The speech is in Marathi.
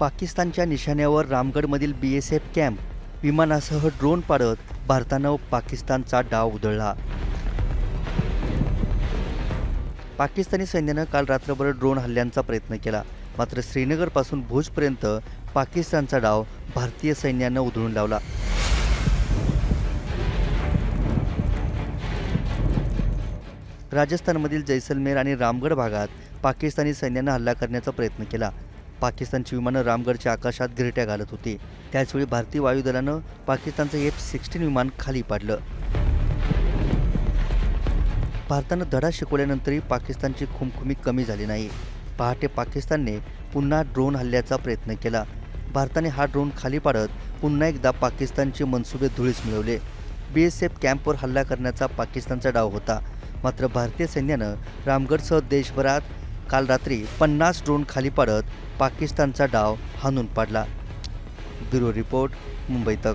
पाकिस्तानच्या निशाण्यावर रामगडमधील बी एस एफ कॅम्प विमानासह ड्रोन पाडत भारतानं पाकिस्तानचा डाव उधळला. पाकिस्तानी सैन्यानं काल रात्रभर ड्रोन हल्ल्यांचा प्रयत्न केला. मात्र श्रीनगरपासून भुजपर्यंत पाकिस्तानचा डाव भारतीय सैन्यानं उधळून लावला. राजस्थानमधील जैसलमेर आणि रामगड भागात पाकिस्तानी सैन्यानं हल्ला करण्याचा प्रयत्न केला. पाकिस्तानची विमानं रामगडच्या आकाशात गिरट्या घालत होती. त्याचवेळी भारतीय वायुदलानं पाकिस्तानचं एफ सिक्स्टीन विमान खाली पाडलं. भारतानं धडा शिकवल्यानंतरही पाकिस्तानची खुमखुमी कमी झाली नाही. पहाटे पाकिस्तानने पुन्हा ड्रोन हल्ल्याचा प्रयत्न केला. भारताने हा ड्रोन खाली पाडत पुन्हा एकदा पाकिस्तानचे मनसुबे धुळीस मिळवले. बी एस एफ कॅम्पवर हल्ला करण्याचा पाकिस्तानचा डाव होता. मात्र भारतीय सैन्यानं रामगडसह देशभरात काल रात्री पन्नास ड्रोन खाली पाडत पाकिस्तानचा डाव हाणून पाडला. ब्युरो रिपोर्ट मुंबई तक.